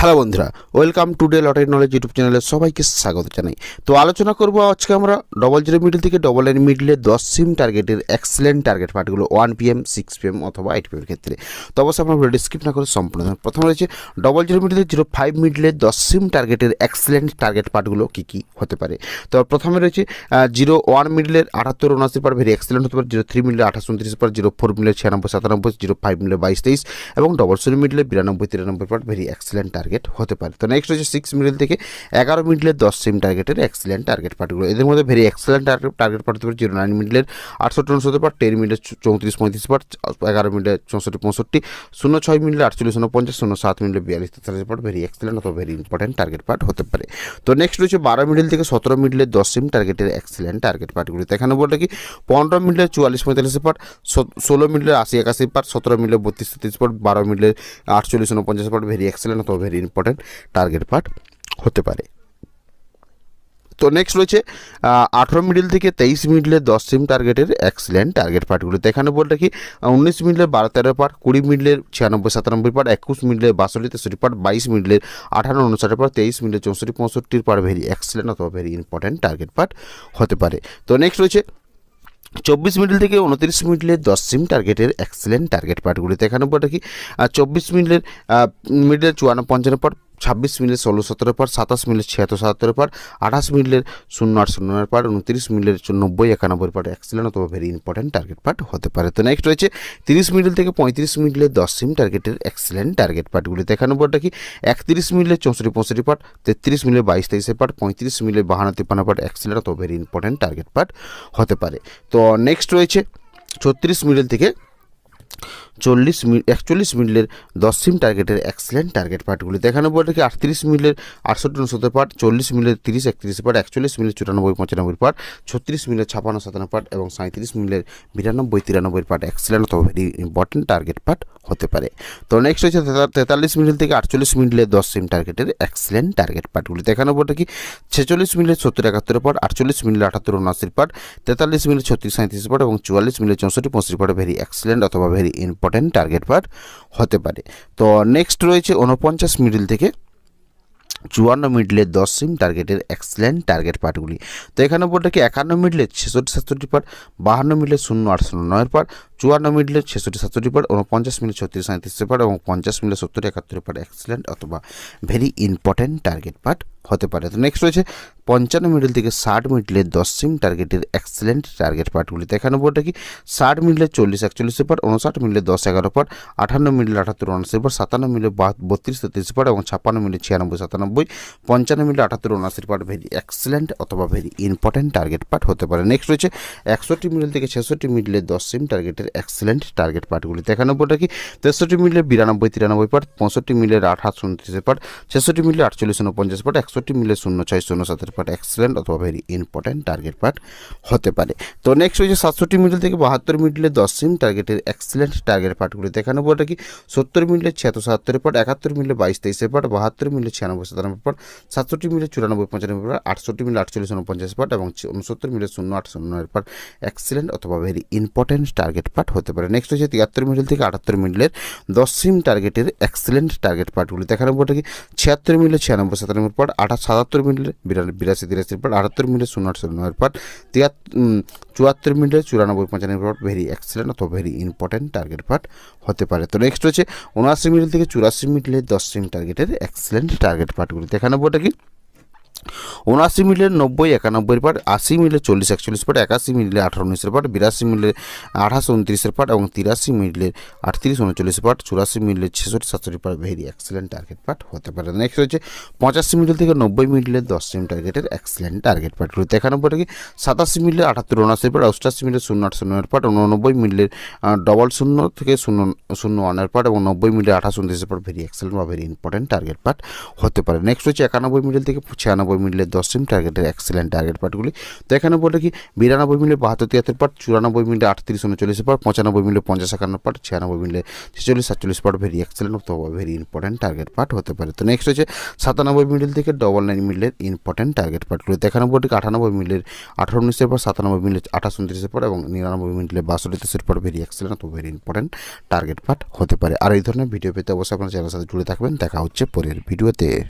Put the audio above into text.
Hello বন্ধুরা, welcome to the lottery knowledge YouTube চ্যানেলে সবাইকে স্বাগত জানাই। তো আলোচনা করব আজকে আমরা ডবল জিরো মিডল থেকে ডবল নাইন মিডলে দশ সিম টার্গেটের এক্সেলেন্ট টার্গেট পার্টগুলো ওয়ান পিএম সিক্স পিএম অথবা এইট পিএম ক্ষেত্রে। তো অবশ্যই আপনার ভিডিও না করে সম্পূর্ণ। প্রথমে রয়েছে ডবল জিরো মিডলে জিরো ফাইভ মিডলে দশ সিম টার্গেটের এক্সেলেন্ট টার্গেট পার্টগুলো কী কী হতে পারে। তো প্রথমে রয়েছে জিরো ওয়ান মিডলের আটাত্তর উনআশি পার ভেরি এক্সেলেন্ট হতে পারে জিরো থ্রি মিডলে আঠাশ উনত্রিশ পার জিরো ফোর মিডলে ছিয়ানব্বই সাতানব্বই জিরো ফাইভ মিডলে বাইশ তেইশ এবং ডবল জিরো মিডলে বিরানব্বই তিরানব্বই পার ভেরি এক্সেলেন্ট হতে পারে তো নেক্সট হচ্ছে সিক্স মিডল থেকে এগারো মিডলের দশ সিম টার্গেটের এক্সেলেন্ট টার্গেট পার্টগুলো এদের মধ্যে very excellent target target part হতে পারে জিরো নাইন মিডলের আটষট্টি উনসত্তর পার টেন মিডলের চৌত্রিশ পঁয়ত্রিশ পার এগারো মিডলে চৌষট্টি পঁয়ষট্টি শূন্য ছয় মিডলে আটচল্লিশ উনপঞ্চাশ শূন্য সাত মিডলে বিয়াল্লিশ তেতাল্লিশ পার্ট ভেরি এক্সেলেন্ট অথবা ভেরি ইম্পর্টেন্ট টার্গেট পার্ট হতে পারে তো নেক্সট হচ্ছে বারো মিডল থেকে সতেরো মিডলের দশ সিম টার্গেটের এক্সেলেন্ট টার্গেট পার্টগুলো এখানে বলতে কি পনেরো মিডলের চুয়াল্লিশ পঁয়তাল্লিশ পার্ট ষোলো মিডলের আশি একাশি পার্ট সতেরো মিডলের বত্রিশ তেত্রিশ পার্ট বারো মিডলের আটচল্লিশ উনপঞ্চাশ পার্ট ভেরি এক্সেলেন্ট অথবা ভেরি ইম্পর্টেন্ট টার্গেট পার্ট হতে পারে। তো নেক্সট রয়েছে আঠেরো মিডিল থেকে তেইশ মিডলের দশ সিম টার্গেটের এক্সিলেন্ট টার্গেট পার্টগুলো তো এখানে বলতে কি উনিশ মিডলের বারো তেরো পার্ট কুড়ি মিডলের ছিয়ানব্বই সাতানব্বই পার্ট একুশ মিডলের বাষট্টি তেষট্টি পার্ট বাইশ মিডলের আঠারো উনষাট পার্ট তেইশ মিডলের চৌষট্টি পঁয়ষট্টির পার ভেরি এক্সিলেন্ট অথবা ভেরি ইম্পর্টেন্ট টার্গেট পার্ট হতে পারে। তো নেক্সট রয়েছে চব্বিশ মিডিল থেকে উনত্রিশ মিডলের দশ সিম টার্গেটের এক্সেলেন্ট টার্গেট পার্টগুলিতে এখানে পর রাখি। আর চব্বিশ মিডলের মিডলের চুয়ান্ন পঞ্চান্ন পার ছাব্বিশ মিনিটের ষোলো সতেরো পার, সাতাশ মিনিটের ছিয়াত্তর সাতাত্তর পার, আঠাশ মিনিটের শূন্য আট শূন্য নয় পার, উনত্রিশ মিনিটের নব্বই একানব্বই পার। এক্সেলেন্ট অথবা ভেরি ইম্পর্টেন্ট টার্গেট পার্ট হতে পারে। তো নেক্সট রয়েছে, তিরিশ মিনিট থেকে পঁয়ত্রিশ মিনিটের দশ সিম টার্গেটের এক্সেলেন্ট টার্গেট পার্টগুলি দেখানো বলটা কি? একত্রিশ মিনিটের চৌষট্টি পঁয়ষট্টি পার্ট তেত্রিশ মিনিটের বাইশ তেইশে পার্ট পঁয়ত্রিশ মিনিটের বাহান্ন তিপ্পান্ন পার্ট এক্সেলেন্ট অথবা ভেরি ইম্পর্টেন্ট টার্গেট পার্ট হতে পারে। তো নেক্সট রয়েছে, ছত্রিশ মিনিট থেকে চল্লিশ মিনিট একচল্লিশ মিনিটের দশ সিম টার্গেটের এক্সেলেন্ট টার্গেট পার্টগুলি দেখানো বলতে কি আটত্রিশ মিনিটের আটষট্টি উনসত্তর পার্ট চল্লিশ মিনিটের তিরিশ একত্রিশ পার্ট একচল্লিশ মিনিট চুরানব্বই পঁচানব্বই পার্ট ছত্রিশ মিনিটের ছাপান্ন সাতান্ন পার্ট এবং সাঁত্রিশ মিনিটের বিরানব্বই তিরানব্বই পার্ট এক্সেলেন্ট অথবা ভেরি ইম্পর্টেন্ট টার্গেট পার্ট হতে পারে। তো নেক্সট হচ্ছে তেতাল্লিশ মিনিট থেকে আটচল্লিশ মিনিটের দশ সিম টার্গেটের এক্সেলেন্ট টার্গেট পার্টগুলি দেখানো বলতে কি ছেচল্লিশ মিনিট সত্তর একাত্তর পার্ট আটচল্লিশ মিনিট আটাত্তর উনআশির পার্ট তেতাল্লিশ মিনিট ছত্রিশ সাঁত্রিশ পার্ট এবং চুয়াল্লিশ মিনিট চৌষট্টি পঁয়ষট্টি পার্ট ভেরি এক্সেলেন্ট অথবা ভেরি ইম্পর্টেন্ট টার্গেট পার্ট হতে পারে। তো নেক্সট রয়েছে উনপঞ্চাশ মিডিল থেকে চুয়ান্ন মিডলের দশ সিম টার্গেটের এক্সেলেন্ট টার্গেট পার্টগুলি তো এখানে বলতে কি একান্ন মিডলের ছেষট্টি, সাতষট্টি পার বাহান্ন মিডলের শূন্য আট শূন্য নয়ের পার্ট চুয়ান্ন মিডলের ছেষট্টি সাতষট্টি পার্ট উনপঞ্চাশ মিনিট ছত্রিশ সাঁত্রিশ পার্ট এবং পঞ্চাশ মিনিট সত্তর একাত্তর পার্ট এক্সেলেন্ট অথবা ভেরি ইম্পর্টেন্ট টার্গেট পার্ট হতে পারে। তো নেক্সট রয়েছে, পঞ্চান্ন মিডল থেকে ষাট মিডলের দশ সিম টার্গেটের এক্সেলেন্ট টার্গেট পার্টগুলিতে এখানে বলতে কি, ষাট মিডলের চল্লিশ একচল্লিশ পার্ট উনষাট মিডলের দশ এগারো পার্ট আঠান্ন মিডলের আটাত্তর উনআশি পার্ট সাতান্ন মিডলে বত্রিশ তেত্রিশ পার্ট এবং ছাপ্পান্ন মিডলে ছিয়ানব্বই সাতানব্বই, পঞ্চান্ন মিডলে আটাত্তর উনআশির পার্ট ভেরি এক্সেলেন্ট অথবা ভেরি ইম্পর্টেন্ট টার্গেট পার্ট হতে পারে। নেক্সট রয়েছে, একষট্টি মিডল থেকে ছেষট্টি মিডলের দশ সিম টার্গেটের এক্সেলেন্ট টার্গেট পার্টগুলিতে একানব্বইটা কি? তেষট্টি মিডলে বিরানব্বই, তিরানব্বই পার্ট পঁয়ষট্টি মিডলের আঠাশ উনত্রিশের পার্ট ছেষট্টি মিডলে আটচল্লিশ, উনপঞ্চাশ পার্ট একষট্টি মিডলে শূন্য ছয় শূন্য সাতের পার্ট এক্সেলেন্ট অথবা ভেরি ইম্পর্টেন্ট টার্গেট পার্ট হতে পারে। তো নেক্সট হচ্ছে সাতষট্টি মিডল থেকে বাহাত্তর মিডলে দশ সিম টার্গেটের এক্সেলেন্ট টার্গেট পার্টগুলিতে একানব্বইটা কি? সত্তর মিডলে ছিয়াত্তর সাতাত্তরের পার্ট একাত্তর মিডলে বাইশ তেইশের পার্ট বাহাত্তর মিডলে ছিয়ানব্বই সাতানব্বই পার্ট সাতষট্টি মিলে চুরানব্বই পঁচানব্বই পার্ট আটষট্টি মিলে আটচল্লিশ উনপঞ্চাশ পার্ট এবং উনসত্তর মিলে শূন্য আট শূন্য নয়ের পার্ট এক্সেলেন্ট অথবা ভেরি ইম্পর্টেন্ট টার্গেট পার্ট হতে পারে। নেক্সট হচ্ছে তিয়াত্তর মিডল থেকে আটাত্তর মিডলের দশ সিম টার্গেটের এক্সেলেন্ট টার্গেট পার্টগুলি দেখানো বলতে কি? ছিয়াত্তর মিলে ছিয়ানব্বই সাতানব্বই পার্ট আঠাশ সাতাত্তর মিডলে বিরাশি তিরাশির পার্ট, আটাত্তর মিলে শূন্য আট শূন্য পার্ট তিয়াত্তর চুয়াত্তর মিনিটে চুরানব্বই পঁচানব্বই পার্ট ভেরি এক্সেলেন্ট অথবা ভেরি ইম্পর্টেন্ট টার্গেট পার্ট হতে পারে। তো নেক্সট হচ্ছে উনআশি মিনিট থেকে চুরাশি মিনিটের দশ সিম টার্গেটের এক্সেলেন্ট টার্গেট পার্টগুলি দেখানো বলতে কি? উনআশি মিলে নব্বই একানব্বই পাট, আশি মিলে চল্লিশ একচল্লিশ পাট, একাশি মিলে আঠারো উনিশের পাট, বিরাশি মিলে আঠাশ উনত্রিশের পাট এবং তিরাশি মিলে আটত্রিশ উনচল্লিশ পাট, চুরাশি মিলে ছেষট্টি, সাতষট্টি part very excellent target part হতে পারে। নেক্সট হচ্ছে পঁচাশি মিডল থেকে নব্বই মিডলের দশ সিম টার্গেটের এক্সেলেন্ট টার্গেট পার্ট রয়েছে একানব্বই কি সাতাশি মিলে আটাত্তর উনআশি পাট, অষ্টাশি মিলে শূন্য আট শূন্যের পার্ট উননব্বই মিডলের ডবল শূন্য থেকে শূন্য শূন্য ওয়ানের পাট এবং নব্বই মিলে আঠাশ উনত্রিশের পাট ভেরি এক্সেলেন্ট বা ভেরি ইম্পর্টেন্ট টার্গেট পার্ট হতে পারে। নেক্সট হচ্ছে একানব্বই মিডল থেকে ছিয়ানব্বই নিরানব্বই মিনিটের দশ সিম টার্গেটের এক্সেলেন্ট টার্গেট পার্টগুলি তো এখানে বলে কি, বিরানব্বই মিনিটে বাহাত্তর তিয়াত্তর পার্ট চুরানব্বই মিনিটে আটত্রিশ উনচল্লিশ পার্ট পঁচানব্বই মিনিটে পঞ্চাশ একান্ন পার্ট ছিয়ানব্বই মিনিটে ছেচল্লিশ, সাতচল্লিশ পার্ট ভেরি এক্সেলেন্ট অথবা ভেরি ইম্পর্টেন্ট টার্গেট পার্ট হতে পারে। তো নেক্সট হচ্ছে সাতানব্বই মিনিট থেকে ডবল নাইন মিনিটের ইম্পর্টেন্ট টার্গেট পার্টগুলি তো এখানে বলতে কি, আটানব্বই মিনিটের আঠারো উনিশের পর সাতানব্বই মিনিট আঠাশ উনত্রিশের পর এবং নিরানব্বই মিনিটের বাষট্টি তেইশের পর ভেরি এক্সেলেন্ট অথবা ভেরি ইম্পর্টেন্ট টার্গেট পার্ট হতে পারে। আর এই ধরনের ভিডিও পেতে অবশ্যই আপনার চ্যানেলের সাথে জুড়ে থাকবেন। দেখা হচ্ছে পরের ভিডিওতে